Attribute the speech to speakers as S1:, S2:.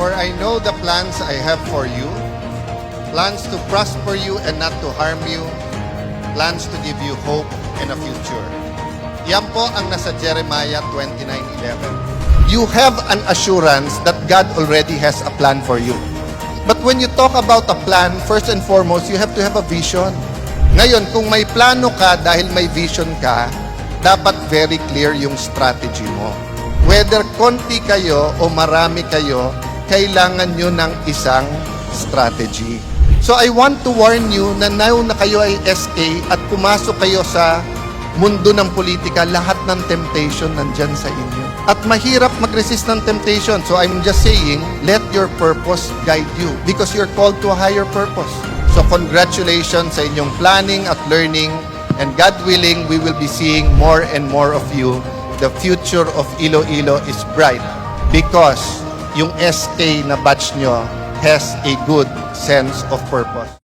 S1: For I know the plans I have for you, plans to prosper you and not to harm you, plans to give you hope and a future. Yan po ang nasa Jeremiah 29:11. You have an assurance that God already has a plan for you. But when you talk about a plan, first and foremost, you have to have a vision. Ngayon, kung may plano ka dahil may vision ka, dapat very clear yung strategy mo. Whether konti kayo o marami kayo, kailangan nyo ng isang strategy. So I want to warn you na now na kayo ay SK at pumasok kayo sa mundo ng politika, lahat ng temptation nandyan sa inyo. At mahirap mag-resist ng temptation. So I'm just saying, let your purpose guide you because you're called to a higher purpose. So congratulations sa inyong planning at learning and God willing, we will be seeing more and more of you. The future of Iloilo is bright because yung SK na batch nyo has a good sense of purpose.